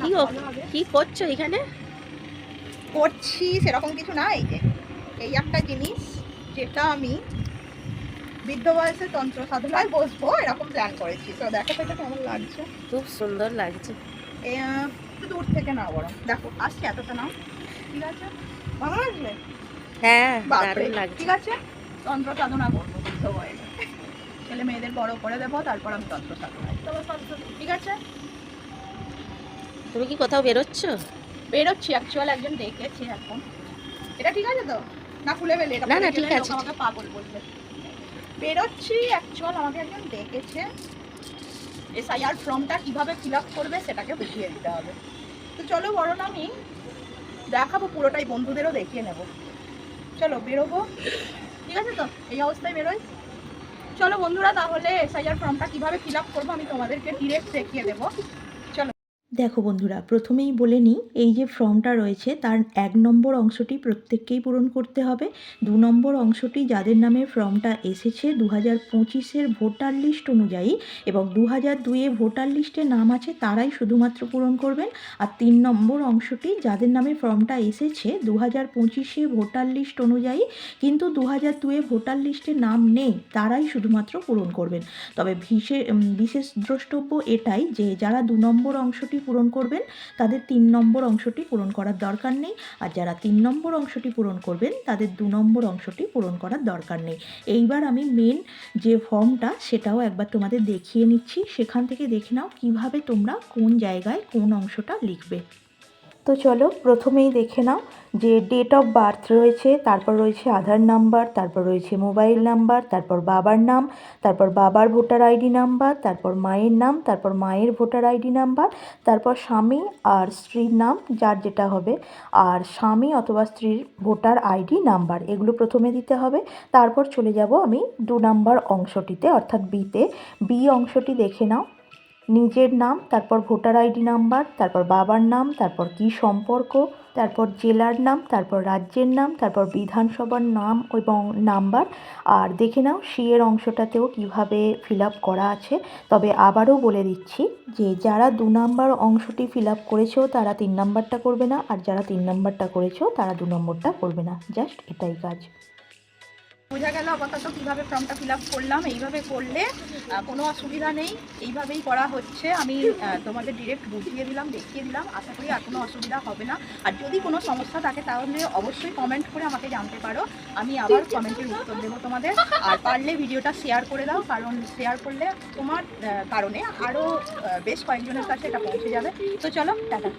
কি কি করছ এখানে? করছি সেরকম কিছু না এই যে। এই একটা জিনিস যেটা আমি বৃদ্ধ বয়সে তন্ত্র সাধনায় বসবো এরকম প্ল্যান করেছি। তো দেখো এটা কেমন লাগছে। খুব সুন্দর লাগছে। দূর থেকে নাও বরং। দেখো আসছে এতটা নাও। ঠিক আছে? ভালো লাগবে হ্যাঁ দারুণ লাগছে। ঠিক আছে? তন্ত্র সাধনা করব বৃদ্ধ বয়সে ছেলে মেয়েদের বড় করে দেবো তারপর আমি তন্ত্র সাধনা ঠিক আছে? তুমি কি কোথাও বেরোচ্ছ? বেরোচ্ছি অ্যাকচুয়াল একজন ডেকেছে এখন। এটা ঠিক আছে তো? না খুলে ফেলে এটা না, না, ঠিক আছে। আমাকে পাগল বলবে। বেরোচ্ছি অ্যাকচুয়াল আমাকে একজন ডেকেছে এসআইআর ফর্মটা কীভাবে ফিল আপ করবে সেটাকে বুঝিয়ে দিতে হবে। তো চলো বরং আমি দেখাবো পুরোটাই বন্ধুদেরও দেখিয়ে নেব। চলো বেরোবো। ঠিক আছে তো? এই অবস্থায় বেরোই। চলো বন্ধুরা তাহলে এসআইআর ফর্মটা কীভাবে ফিল আপ করব আমি তোমাদেরকে ডিরেক্ট দেখিয়ে দেবো। দেখো বন্ধুরা, প্রথমেই বলে নিই, এই যে ফর্মটা রয়েছে, তার এক নম্বর অংশটি প্রত্যেককেই পূরণ করতে হবে। দু নম্বর অংশটি যাদের নামে ফর্মটা এসেছে দু হাজার পঁচিশের ভোটার লিস্ট অনুযায়ী এবং দু হাজার দুইয়ে ভোটার লিস্টে নাম আছে, তারাই শুধুমাত্র পূরণ করবেন। আর তিন নম্বর অংশটি যাদের নামে ফর্মটা এসেছে দু হাজার পঁচিশে ভোটার লিস্ট অনুযায়ী, কিন্তু দু হাজার দুয়ে ভোটার লিস্টে নাম নেই, তারাই শুধুমাত্র পূরণ করবেন। তবে বিশেষ বিশেষ দ্রষ্টব্য এটাই যে, যারা দু নম্বর অংশটি পূরণ করবেন, তাদের তিন নম্বর অংশটি পূরণ করার দরকার নেই। আর যারা তিন নম্বর অংশটি পূরণ করবেন, তাদের দু নম্বর অংশটি পূরণ করার দরকার নেই। এইবার আমি মেন যে ফর্মটা সেটাও একবার তোমাদের দেখিয়ে নিচ্ছি। সেখান থেকে দেখে নাও কীভাবে তোমরা কোন জায়গায় কোন অংশটা লিখবে। তো চলো প্রথমেই দেখে নাও যে ডেট অফ বার্থ রয়েছে, তারপর রয়েছে আধার নাম্বার তারপর রয়েছে মোবাইল নাম্বার তারপর বাবার নাম, তারপর বাবার ভোটার আইডি নাম্বার তারপর মায়ের নাম, তারপর মায়ের ভোটার আইডি নাম্বার তারপর স্বামী আর স্ত্রীর নাম, যার যেটা হবে, আর স্বামী অথবা স্ত্রীর ভোটার আইডি নাম্বার এগুলো প্রথমে দিতে হবে। তারপর চলে যাব আমি দু নাম্বার অংশটিতে, অর্থাৎ বিতে বি অংশটি দেখে নাও। নিজের নাম, তারপর ভোটার আইডি নাম্বার, তারপর বাবার নাম, তারপর কি সম্পর্ক, তারপর জেলার নাম, তারপর রাজ্যের নাম, তারপর বিধানসভার নাম এবং নাম্বার। আর দেখে নাও, সি এর অংশটাতেও কীভাবে ফিল আপ করা আছে। তবে আবারও বলে দিচ্ছি যে, যারা দু নাম্বার অংশটি ফিল আপ করেছ, তারা তিন নাম্বারটা করবে না। আর যারা তিন নাম্বারটা করেছ, তারা দু নম্বরটা করবে না। জাস্ট এটাই কাজ। বোঝা গেল আপাতত কীভাবে ফর্মটা ফিল করলাম, এইভাবে করলে কোনো অসুবিধা নেই, এইভাবেই করা হচ্ছে। আমি তোমাদের ডিরেক্ট বুঝিয়ে দিলাম, দেখিয়ে দিলাম, আশা করি আর কোনো অসুবিধা হবে না। আর যদি কোনো সমস্যা থাকে, তাহলে অবশ্যই কমেন্ট করে আমাকে জানতে পারো। আমি আবার কমেন্টের উত্তর দেবো তোমাদের। আর পারলে ভিডিওটা শেয়ার করে দাও, কারণ শেয়ার করলে তোমার কারণে আরও বেশ কয়েকজনের কাছে এটা পৌঁছে যাবে। তো চলো, টাটা।